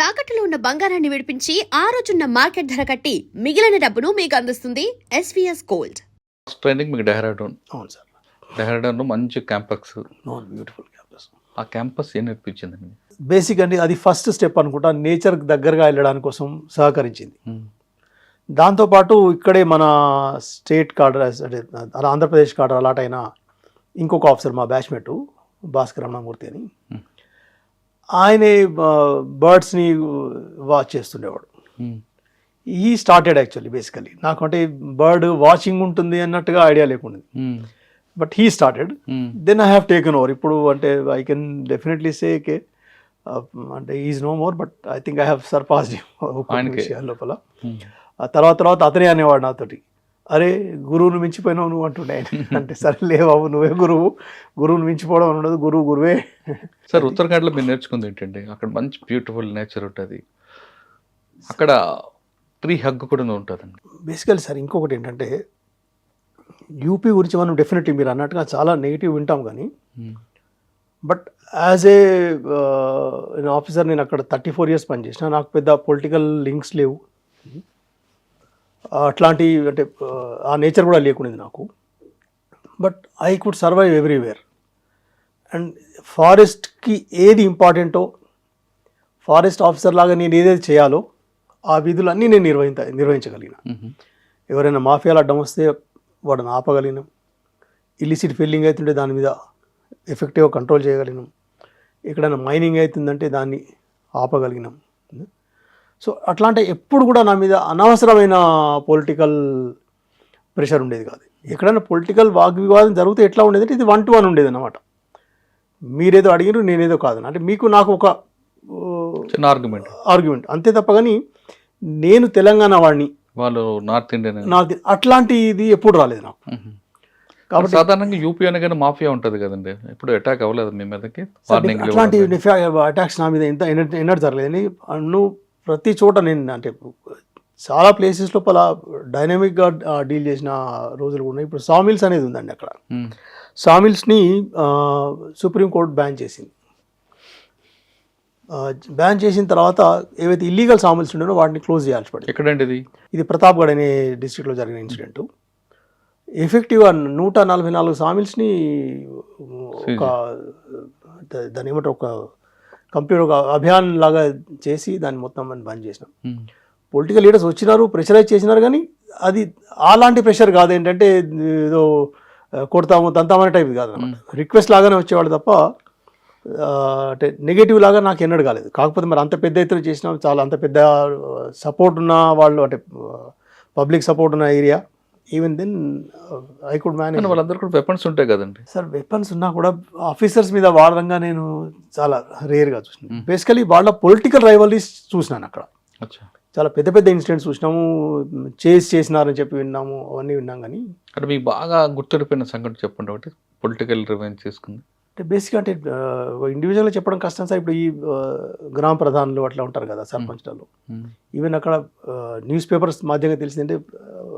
తాకట్టులో ఉన్న బంగారాన్ని విడిపించి ఆ రోజున్న మార్కెట్ ధర కట్టి మిగిలిన డబ్బును మీకు అందిస్తుంది ఎస్వీఎస్ గోల్డ్ ట్రైనింగ్ మీకు డెహ్రాడూన్ అవును సార్. డెహ్రాడూన్లో మంచి క్యాంపస్ బ్యూటిఫుల్ క్యాంపస్ ఆ క్యాంపస్ ఏం నేర్పించిందండి? బేసిక్ అండి అది ఫస్ట్ స్టెప్ అనుకుంటా నేచర్కి దగ్గరగా వెళ్ళడానికి కోసం సహకరించింది. దాంతోపాటు ఇక్కడే మన స్టేట్ కార్డర్ అంటే అలా ఆంధ్రప్రదేశ్ కార్డర్ అలాట్ అయిన ఇంకొక ఆఫీసర్ మా బ్యాచ్మేట్ భాస్కర్ రమణమూర్తి అని. ఆయనే బర్డ్స్ని వాచ్ చేస్తుండేవాడు. ఈ స్టార్టెడ్ యాక్చువల్లీ బేసికలీ నాకు అంటే బర్డ్ వాచింగ్ ఉంటుంది అన్నట్టుగా ఐడియా లేకుండా but he started then I have taken over ఇప్పుడు అంటే ఐ కెన్ డెఫినెట్లీ సే కే అంటే is no more but I think I have. విషయాల లోపల. ఆ తర్వాత తర్వాత అతనే అనేవాడు నాతోటి. అరే గురువును మించిపోయినావు నువ్వు అంటుండే ఆయన. అంటే సరే లేవు నువ్వే గురువు. గురువును మించిపోవడం ఉండదు గురువు గురువే. సార్ ఉత్తరాఖండ్లో మీరు నేర్చుకుంది ఏంటండి అక్కడ మంచి బ్యూటిఫుల్ నేచర్ ఉంటుంది. అక్కడ ట్రీ హగ్ కూడా ఉంటుందండి. బేసికల్లీ సార్ ఇంకొకటి ఏంటంటే యూపీ గురించి మనం డెఫినెట్లీ మీరు అన్నట్టుగా చాలా నెగిటివ్ వింటాం కానీ బట్ యాజ్ ఏ ఆఫీసర్ నేను అక్కడ థర్టీ ఫోర్ ఇయర్స్ పనిచేసిన నాకు పెద్ద పొలిటికల్ లింక్స్ లేవు. అట్లాంటి అంటే ఆ నేచర్ కూడా లేకుండేది నాకు. But I could survive everywhere and ఫారెస్ట్కి ఏది ఇంపార్టెంటో ఫారెస్ట్ ఆఫీసర్ లాగా నేను ఏదైతే చేయాలో ఆ విధులన్నీ నేను నిర్వహించ నిర్వహించగలిగిన. ఎవరైనా మాఫియాలు అడ్డం వస్తే వాడిని ఆపగలిగినాం. ఇల్లిసిట్ ఫిల్లింగ్ అవుతుంటే దాని మీద ఎఫెక్టివ్గా కంట్రోల్ చేయగలిగినాం. ఎక్కడైనా మైనింగ్ అవుతుందంటే దాన్ని ఆపగలిగినాం. సో అట్లాంటి ఎప్పుడు కూడా నా మీద అనవసరమైన పొలిటికల్ ప్రెషర్ ఉండేది కాదు. ఎక్కడైనా పొలిటికల్ వాగ్వివాదం జరిగితే ఎట్లా ఉండేది అంటే ఇది వన్ టు వన్ ఉండేది అన్నమాట మీరేదో అడిగినారు నేనేదో కాదు అంటే మీకు నాకు ఒక చిన్న ఆర్గ్యుమెంట్ ఆర్గ్యుమెంట్ అంతే తప్ప కానీ నేను తెలంగాణ వాడిని. వాళ్ళు నార్త్ ఇండియన్ నాకు అట్లాంటి ఇది ఎప్పుడు రాలేదు నాకు. కాబట్టి సాధారణంగా యూపీ అనగానే మాఫియా ఉంటుంది కదండి. ఇప్పుడు అటాక్ అవ్వలేదు మీ మీదకి. అట్లాంటి అటాక్స్ నా మీద ఎంత ఎన్నడూ జరగలేదు. నువ్వు ప్రతి చోట నేను అంటే చాలా ప్లేసెస్ లోపల డైనమిక్గా డీల్ చేసిన రోజులు కూడా ఉన్నాయి. ఇప్పుడు సామిల్స్ అనేది ఉందండి అక్కడ. సామిల్స్ని సుప్రీంకోర్టు బ్యాన్ చేసింది. బ్యాన్ చేసిన తర్వాత ఏవైతే ఇల్లీగల్ సామిల్స్ ఉండేనో వాటిని క్లోజ్ చేయాల్సి పడింది. ఎక్కడండి ఇది? ఇది ప్రతాప్గఢ్ అనే డిస్ట్రిక్ట్లో జరిగిన ఇన్సిడెంట్ ఎఫెక్టివ్గా నూట నలభై నాలుగు సామిల్స్ని ఒక దాని ఏమంటారు ఒక కంప్యూటర్ ఒక అభియాన్ లాగా చేసి దాన్ని మొత్తం మనం బంద్ చేసినాం. పొలిటికల్ లీడర్స్ వచ్చినారు ప్రెషరైజ్ చేసినారు కానీ అది అలాంటి ప్రెషర్ కాదు ఏంటంటే ఏదో కొడతాము తంతామనే టైప్ కాదు అనమాట రిక్వెస్ట్ లాగానే వచ్చేవాళ్ళు తప్ప అంటే నెగిటివ్ లాగా నాకు ఎన్నడూ కాలేదు. కాకపోతే మరి అంత పెద్ద ఎత్తున చేసినాం చాలా అంత పెద్ద సపోర్ట్ ఉన్న వాళ్ళు అంటే పబ్లిక్ సపోర్ట్ ఉన్న area. Even then I could manage వాళ్ళందరూ కూడా వెపన్స్ ఉంటాయి కదండి. సార్ వెపన్స్ ఉన్నా కూడా ఆఫీసర్స్ మీద వాడడంగా నేను చాలా రేర్గా చూసినాను బేసికలీ వాళ్ళ పొలిటికల్ రైవల్రీస్ చూసినాను అక్కడ. చాలా పెద్ద పెద్ద ఇన్సిడెంట్స్ చూసినాము. చేసి చేసినారని చెప్పి విన్నాము. అవన్నీ విన్నాం కానీ అంటే మీకు బాగా గుర్తుండిపోయిన సంఘటన చెప్పండి ఒకటి. పొలిటికల్ రివెంజ్ చేసుకుంది. అంటే బేసిక్గా అంటే ఇండివిజువల్గా చెప్పడం కష్టం సార్. ఇప్పుడు ఈ గ్రామ ప్రధానులు అట్లా ఉంటారు కదా సర్పంచ్లలో. ఈవెన్ అక్కడ న్యూస్ పేపర్స్ మాధ్యంగా తెలిసిందంటే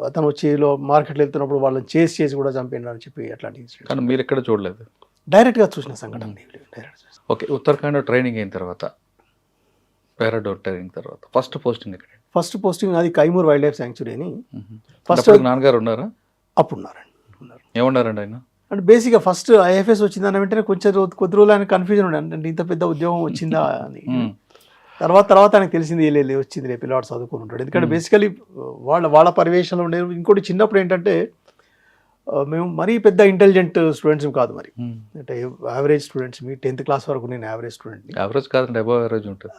అతను వచ్చి లో మార్కెట్లో వెళ్తున్నప్పుడు వాళ్ళని చేసి చేసి కూడా చంపినారు అని చెప్పి అట్లాంటి కానీ మీరు ఎక్కడ చూడలేదు? డైరెక్ట్గా చూసిన సంఘటన డైరెక్ట్ ఓకే ఉత్తరాఖండ్ ట్రైనింగ్ అయిన తర్వాత పారాడోర్ ట్రైనింగ్ తర్వాత ఫస్ట్ పోస్టింగ్ ఎక్కడ? ఫస్ట్ పోస్టింగ్ అది కైమూర్ వైల్డ్ లైఫ్ శాంక్చురీ అని ఫస్ట్ ఫస్ట్ నాన్నగారు ఉన్నారా? అప్పుడు ఉన్నారండి ఉన్నారు. ఏమన్నారండి ఆయన? అంటే బేసిక్గా ఫస్ట్ ఐఎఫ్ఎస్ వచ్చిందని వెంటనే కొంచెం రోజు కొద్ది రోజులు ఆయన కన్ఫ్యూజన్ ఉండే. అంటే ఇంత పెద్ద ఉద్యోగం వచ్చిందా అని. మ్మ్. తర్వాత తర్వాత ఆయనకు తెలిసింది ఏ లేదు వచ్చింది రే పిల్లవాడు చదువుకుని ఉంటాడు. ఎందుకంటే బేసికలీ వాళ్ళ వాళ్ళ పరివేషంలో ఉండే ఇంకోటి చిన్నప్పుడు ఏంటంటే మేము మరీ పెద్ద ఇంటెలిజెంట్ స్టూడెంట్స్ కాదు మరి. అంటే యావరేజ్ స్టూడెంట్స్ మీ టెన్త్ క్లాస్ వరకు నేను యావరేజ్ స్టూడెంట్ యావరేజ్ కాదండి అబౌవ్ యావరేజ్ ఉంటుంది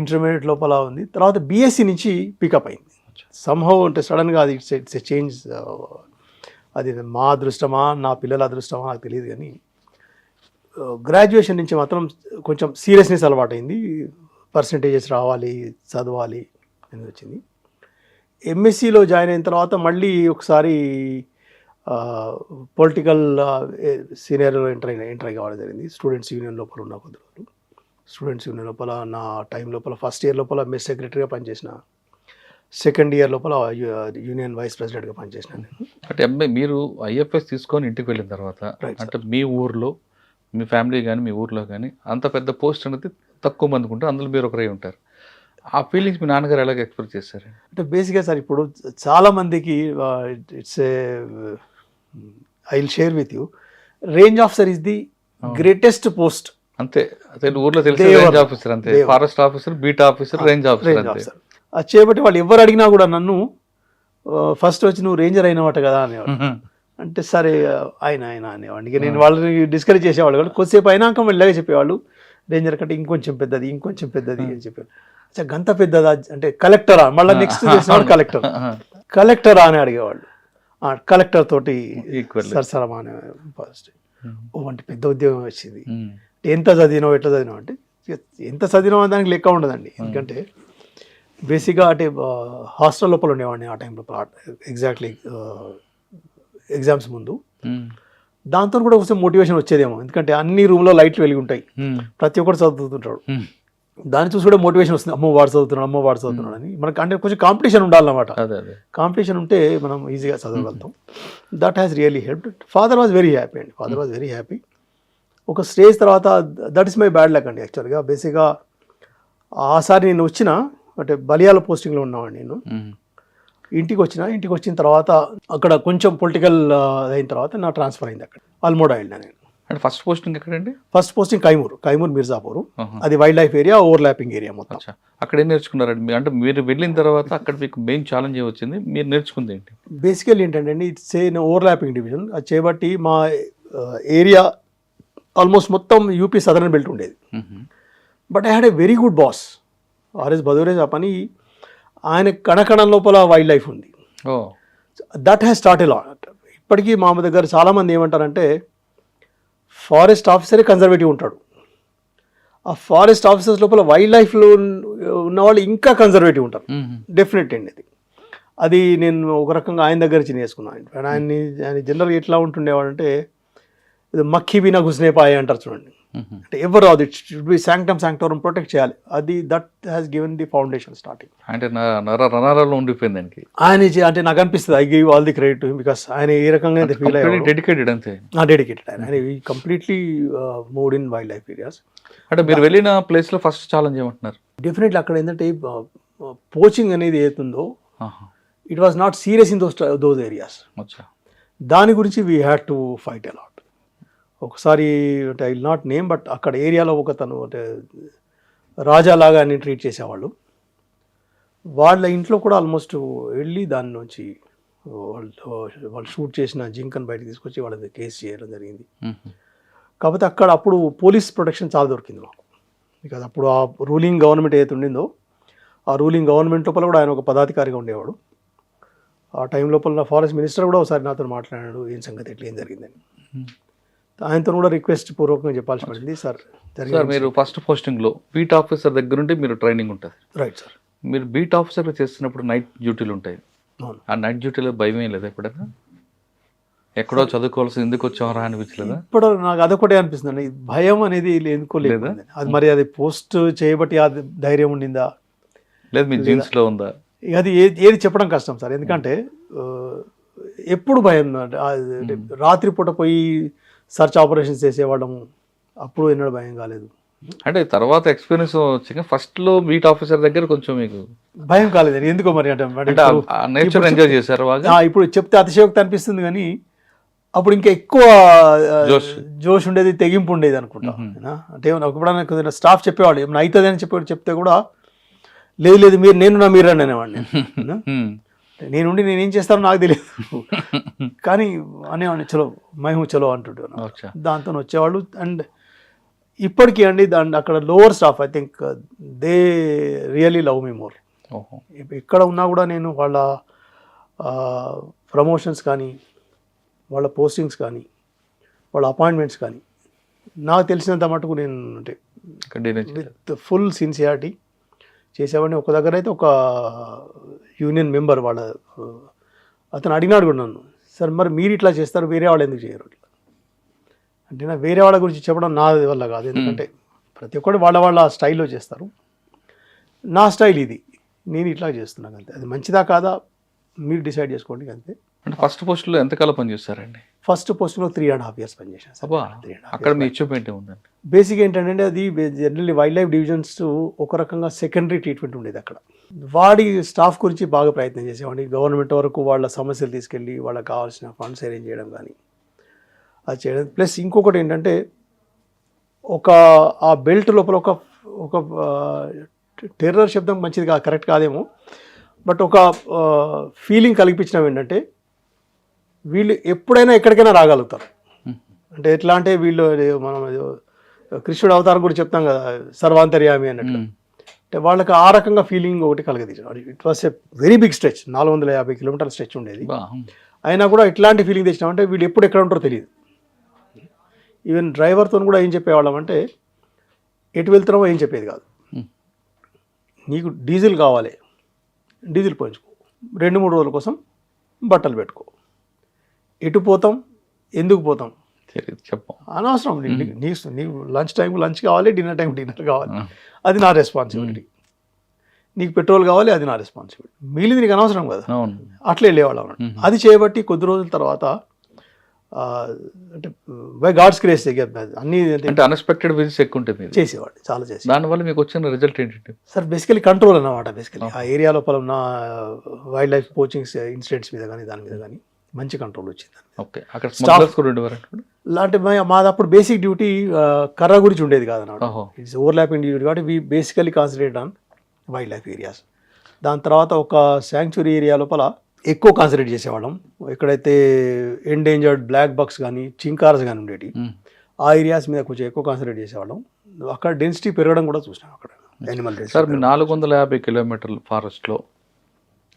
ఇంటర్మీడియట్ లోపల ఉంది. తర్వాత బీఎస్సీ నుంచి పికప్ అయింది. సంహవ్ అంటే సడన్గా అది ఇట్స్ ఇట్స్ చేంజ్ అది మా అదృష్టమా నా పిల్లల అదృష్టమా నాకు తెలియదు కానీ గ్రాడ్యుయేషన్ నుంచి మాత్రం కొంచెం సీరియస్నెస్ అలవాటైంది. పర్సంటేజెస్ రావాలి చదవాలి అని వచ్చింది. ఎంఎస్సిలో జాయిన్ అయిన తర్వాత మళ్ళీ ఒకసారి పొలిటికల్ సీనియర్ ఎంటర్ అయిన ఎంటర్ కావడం జరిగింది. స్టూడెంట్స్ యూనియన్ లోపల ఉన్న కొద్ది రోజులు స్టూడెంట్స్ యూనియన్ లోపల నా టైం లోపల ఫస్ట్ ఇయర్ లోపల మెస్ సెక్రటరీగా పనిచేసిన సెకండ్ ఇయర్ లోపల యూనియన్ వైస్ ప్రెసిడెంట్గా పనిచేసిన నేను. అంటే ఎంఏ మీరు ఐఎఫ్ఎస్ తీసుకొని ఇంటికి వెళ్ళిన తర్వాత. అంటే మీ ఊర్లో మీ ఫ్యామిలీ కానీ మీ ఊర్లో కానీ అంత పెద్ద పోస్ట్ అనేది తక్కువ మందికి ఉంటారు అందులో మీరు ఒకరే ఉంటారు. ఆ ఫీలింగ్స్ మీ నాన్నగారు ఎలాగ ఎక్స్ప్రెస్ చేస్తారు అంటే బేసిక్గా సార్ ఇప్పుడు చాలా మందికి it's a I will share with you range officer is the greatest post. అంతే. ఊర్లో తెలిసి. రేంజ్ ఆఫీసర్ అంతే. Forest officer beat officer range officer అంతే. అది చేయబట్టి వాళ్ళు ఎవరు అడిగినా కూడా నన్ను ఫస్ట్ వచ్చి నువ్వు రేంజర్ అయినవాట కదా అనేవాడు. అంటే సరే ఆయన ఆయన అనేవాడిని. ఇక నేను వాళ్ళని డిస్కరేజ్ చేసేవాళ్ళు కానీ కొద్దిసేపు అయినాక మెల్లగా చెప్పేవాళ్ళు. రేంజర్ కంటే ఇంకొంచెం పెద్దది ఇంకొంచెం పెద్దది అని చెప్పారు అచ్చా గంత పెద్దదా? అంటే కలెక్టరా? మళ్ళీ నెక్స్ట్ చేసేవాడు కలెక్టర్. కలెక్టరా? అని అడిగేవాళ్ళు. కలెక్టర్ తోటి. సరసరమా అనే ఫస్ట్. ఓ అంటే పెద్ద ఉద్యోగం వచ్చింది. ఎంత చదివినావు ఎట్లా చదివినావు? అంటే ఎంత చదివినావు దానికి లెక్క ఉండదండి. ఎందుకంటే బేసిక్గా అంటే హాస్టల్ లోపల ఉండేవాడిని ఆ టైంలో ఎగ్జాక్ట్లీ ఎగ్జామ్స్ ముందు. దాంతో కూడా కొంచెం మోటివేషన్ వచ్చేదేమో. ఎందుకంటే అన్ని రూమ్లో లైట్లు వెలిగి ఉంటాయి. ప్రతి ఒక్కరు చదువుతుంటాడు. దాన్ని చూసి కూడా మోటివేషన్ వస్తుంది. అమ్మో వాడు చదువుతున్నాడు అమ్మో వాడు చదువుతున్నాడు అని. మనకు అంటే కొంచెం కాంపిటీషన్ ఉండాలన్నమాట. కాంపిటీషన్ ఉంటే మనం ఈజీగా చదవగలుగుతాం. That has really help father was very happy అండి. ఫాదర్ వాజ్ వెరీ హ్యాపీ ఒక స్టేజ్ తర్వాత that is my bad luck అండి యాక్చువల్గా బేసిక్గా ఆసారి నేను వచ్చిన అంటే బలియాల పోస్టింగ్లో ఉన్నామండి నేను. ఇంటికి వచ్చిన ఇంటికి వచ్చిన తర్వాత అక్కడ కొంచెం పొలిటికల్ అయిన తర్వాత నా ట్రాన్స్ఫర్ అయింది అక్కడ. అల్మోడా వెళ్ళినా నేను. అంటే ఫస్ట్ పోస్టింగ్ ఎక్కడండి? First posting Kaimur Kaimur Mirzapur. అది wildlife area overlapping area మొత్తం. అక్కడ ఏం నేర్చుకున్నారండి? అంటే మీరు వెళ్ళిన తర్వాత అక్కడ మీకు మెయిన్ ఛాలెంజ్ వచ్చింది మీరు నేర్చుకుంది ఏంటి? బేసికల్ ఏంటంటే అండి ఇట్స్ ఏ ఓవర్లాపింగ్ డివిజన్. అది చేయబట్టి మా ఏరియా ఆల్మోస్ట్ మొత్తం యూపీ సదరన్ బెల్ట్ ఉండేది. But I had a very good boss. R S Badoreja ఆ పని ఆయన కణకణం లోపల వైల్డ్ లైఫ్ ఉంది దట్ హ్యాస్ స్టార్ట్ ఎలా ఇప్పటికీ మా దగ్గర చాలామంది ఏమంటారంటే ఫారెస్ట్ ఆఫీసరే కన్జర్వేటివ్ ఉంటాడు. ఆ ఫారెస్ట్ ఆఫీసర్స్ లోపల వైల్డ్ లైఫ్లో ఉన్నవాళ్ళు ఇంకా కన్జర్వేటివ్ ఉంటారు. డెఫినెట్ అండి అది అది నేను ఒక రకంగా ఆయన దగ్గర నుంచి నేర్చుకున్నాను ఆయన్ని ఆయన జనరల్గా ఎట్లా ఉంటుండేవాడంటే ఇది మక్ఖీ బినా గుస్నేపాయ అంటారు చూడండి. అంటే ఎవరు రాదు it should be sanctum sanctorum protect చేయాలి. అది that has given the foundation starting అంటే నరాలలో ఉండిపోయింది దానికి. ఆయన అంటే నాకు అనిపిస్తుంది I give all the credit because ఆయన ఏ రకంగా అయితే ఫీల్ అయ్యాడు. డెడికేటెడ్ అంతే. డెడికేటెడ్ ఆయన. ఆయన completely mood in wildlife areas అంటే మీరు వెళ్ళిన ప్లేస్లో ఫస్ట్ ఛాలెంజ్ ఏమంటున్నారు? డెఫినెట్లీ అక్కడ ఏంటంటే పోచింగ్ అనేది ఏతుందో. It was not serious in those those areas దాని గురించి we had to fight a lot ఒకసారి అంటే I will not name but అక్కడ ఏరియాలో ఒక తను అంటే రాజాలాగా అని ట్రీట్ చేసేవాళ్ళు. వాళ్ళ ఇంట్లో కూడా ఆల్మోస్ట్ వెళ్ళి దాని నుంచి వాళ్ళు వాళ్ళు షూట్ చేసిన జింకన్ బయటకు తీసుకొచ్చి వాళ్ళది కేసు చేయడం జరిగింది. కాకపోతే అక్కడ అప్పుడు పోలీస్ ప్రొటెక్షన్ చాలా దొరికింది మాకు. బికాజ్ అప్పుడు ఆ రూలింగ్ గవర్నమెంట్ ఏదైతే ఉండిందో ఆ రూలింగ్ గవర్నమెంట్ లోపల కూడా ఆయన ఒక పదాధికారిగా ఉండేవాడు. ఆ టైం లోపల నా ఫారెస్ట్ మినిస్టర్ కూడా ఒకసారి నాతో మాట్లాడాడు ఏం సంగతి ఎట్లా ఏం జరిగిందని. ఆయనతో కూడా రిక్వెస్ట్ పూర్వకంగా చెప్పాల్సి పడింది. సార్ సార్ మీరు ఫస్ట్ పోస్టింగ్లో బీట్ ఆఫీసర్ దగ్గర ఉంటే మీరు ట్రైనింగ్ ఉంటుంది. Right sir. మీరు బీట్ ఆఫీసర్ చేస్తున్నప్పుడు నైట్ డ్యూటీలు ఉంటాయి. ఆ నైట్ డ్యూటీలో భయం ఏం లేదా ఎప్పుడైనా? ఎక్కడో చదువుకోవాల్సి ఎందుకు వచ్చామరా అనిపించలేదా? ఇప్పుడు నాకు అదొకటే అనిపిస్తుంది. అండి భయం అనేది ఎందుకో లేదు లేదా? అది మరి అది పోస్ట్ చేయబట్టి ఆ ధైర్యం ఉండిందా? లేదు మీ జీన్స్లో ఉందా? అది ఏది ఏది చెప్పడం కష్టం సార్. ఎందుకంటే ఎప్పుడు భయం రాత్రిపూట పోయి సర్చ్ ఆపరేషన్స్ చేసేవాళ్ళం. అప్పుడు ఎన్నడూ భయం కాలేదు. అంటే తర్వాత ఎక్స్పీరియన్స్ వచ్చింది. ఫస్ట్లో బీట్ ఆఫీసర్ దగ్గర కొంచెం మీకు భయం కాలేదు. ఎందుకో మరి నేచర్ ఎంజాయ్ చేశారు ఇప్పుడు చెప్తే అతిశయోక్తి అనిపిస్తుంది కానీ అప్పుడు ఇంకా ఎక్కువ జోష్. జోష్ ఉండేది తెగింపు ఉండేది అనుకుంటా? అంటే కొద్దిగా స్టాఫ్ చెప్పేవాళ్ళు ఏమైనా అవుతుంది అని చెప్పి చెప్తే కూడా లేదు లేదు మీరు నేను నా మీరు అనేవాడిని. నేనుండి నేనేం చేస్తానో నాకు తెలియదు. కానీ అనేవాడిని చలో మేము చలో అంటుంటాను అచ్చా దాంతో వచ్చేవాళ్ళు. అండ్ ఇప్పటికీ అండి దాని అక్కడ lower staff I think they really love me more ఓహో. ఎక్కడ ఉన్నా కూడా నేను వాళ్ళ ప్రమోషన్స్ కానీ వాళ్ళ పోస్టింగ్స్ కానీ వాళ్ళ అపాయింట్మెంట్స్ కానీ నాకు తెలిసినంత మటుకు నేను అంటే విత్ ఫుల్ సిన్సియారిటీ చేసేవాడిని. ఒక దగ్గర అయితే ఒక యూనియన్ మెంబర్ వాళ్ళ అతను అడిగినాడు కూడా నన్ను. సార్ మరి మీరు ఇట్లా చేస్తారు వేరే వాళ్ళు ఎందుకు చేయరు ఇట్లా అంటే నా వేరే వాళ్ళ గురించి చెప్పడం నా వల్ల కాదు. ఎందుకంటే ప్రతి ఒక్కరు వాళ్ళ వాళ్ళ స్టైల్లో చేస్తారు. నా స్టైల్ ఇది. నేను ఇట్లా చేస్తున్నాను అంతే. అది మంచిదా కాదా? మీరు డిసైడ్ చేసుకోండి అంతే. అంటే ఫస్ట్ పోస్ట్లో ఎంతకాలం పనిచేస్తారండి? First పోస్టింగ్లో three and half years half అక్కడ మీ అచీవ్మెంట్ ఏముందండి? బేసిక్ ఏంటంటే అది జనరల్లీ వైల్డ్ లైఫ్ డివిజన్స్ ఒక రకంగా సెకండరీ ట్రీట్మెంట్ ఉండేది అక్కడ. వాడి స్టాఫ్ గురించి బాగా ప్రయత్నం చేసేవాడిని. గవర్నమెంట్ వరకు వాళ్ళ సమస్యలు తీసుకెళ్ళి వాళ్ళకి కావాల్సిన ఫండ్స్ అరేంజ్ చేయడం కానీ అది చేయడం. ప్లస్ ఇంకొకటి ఏంటంటే ఒక ఆ బెల్ట్ లోపల ఒక ఒక టెర్రర్ శబ్దం మంచిది కా కరెక్ట్ కాదేమో. బట్ ఒక ఫీలింగ్ కలిపించడం ఏంటంటే వీళ్ళు ఎప్పుడైనా ఎక్కడికైనా రాగలుగుతారు. అంటే ఎట్లా అంటే వీళ్ళు మనం కృష్ణుడు అవతారం కూడా చెప్తాం కదా సర్వాంతర్యామి అన్నట్లు అంటే వాళ్ళకి ఆ రకంగా ఫీలింగ్ ఒకటి కలగదీసాడు it was a very big stretch నాలుగు వందల యాభై కిలోమీటర్ల స్ట్రెచ్ ఉండేది. అయినా కూడా ఇట్లాంటి ఫీలింగ్ తెచ్చినాం. అంటే వీళ్ళు ఎప్పుడు ఎక్కడ ఉంటారో తెలియదు. ఈవెన్ డ్రైవర్తో కూడా ఏం చెప్పేవాళ్ళం అంటే ఎటు వెళ్తున్నామో ఏం చెప్పేది కాదు. నీకు డీజిల్ కావాలి. డీజిల్ పోయించుకో. రెండు మూడు రోజుల కోసం బట్టలు పెట్టుకో. ఎటు పోతాం? ఎందుకు పోతాం? చెప్పం. అనవసరం నీ- నీకు లంచ్ టైం లంచ్ కావాలి డిన్నర్ టైం డిన్నర్ కావాలి. అది నా రెస్పాన్సిబిలిటీ. నీకు పెట్రోల్ కావాలి అది నా రెస్పాన్సిబిలిటీ. మిగిలింది నీకు అనవసరం కదా. అట్లా వెళ్ళేవాళ్ళం. అది చేయబట్టి కొద్ది రోజుల తర్వాత అంటే బై గాడ్స్ క్రేస్ అన్ని అంటే అన్ఎక్స్పెక్టెడ్ విజిట్స్ ఎక్కువ ఉంటుంది చేసేవాడు చాలా చేసి దానివల్ల మీకు వచ్చిన రిజల్ట్ ఏంటంటే సార్ బేసికలీ కంట్రోల్ అన్నమాట బేసికలీ. ఆ ఏరియా లోపల ఉన్న వైల్డ్ లైఫ్ కోచింగ్స్ ఇన్సిడెంట్స్ మీద కానీ దాని మీద కానీ మంచి కంట్రోల్ వచ్చింది ఓకే. అక్కడ స్మగ్లర్స్ కూడా ఉండేవారు అంటే మా- మాది అప్పుడు బేసిక్ డ్యూటీ కర్ర గురించి ఉండేది కాదన్నమాట ఇట్స్ ఓవర్లాపింగ్ డ్యూటీ కాబట్టి we basically concentrate on wildlife areas దాని తర్వాత ఒక శాంక్చురీ ఏరియా లోపల ఎక్కువ కాన్సన్ట్రేట్ చేసేవాళ్ళం. ఎక్కడైతే ఎండేంజర్డ్ బ్లాక్ బక్స్ కానీ చింకార్స్ కానీ ఉండేవి. ఆ ఏరియాస్ మీద కొంచెం ఎక్కువ కాన్సన్ట్రేట్ చేసేవాళ్ళం. అక్కడ డెన్సిటీ పెరగడం కూడా చూసినాం అక్కడ. యానిమల్ సార్ మీ నాలుగు వందల యాభై కిలోమీటర్ల ఫారెస్ట్లో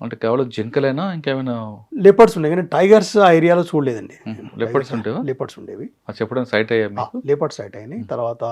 అంటే కేవలం జింకలేనా? ఇంకేమైనా లెపర్డ్స్ ఉన్నాయి కానీ టైగర్స్ ఆ ఏరియాలో చూడలేదండి. లెపర్డ్స్ ఉంటాయా లెపర్డ్స్ ఉండేవి. చెప్పడం సైట్ అయ్యా మీకు. లెపర్డ్ సైట్ అయినాయి. తర్వాత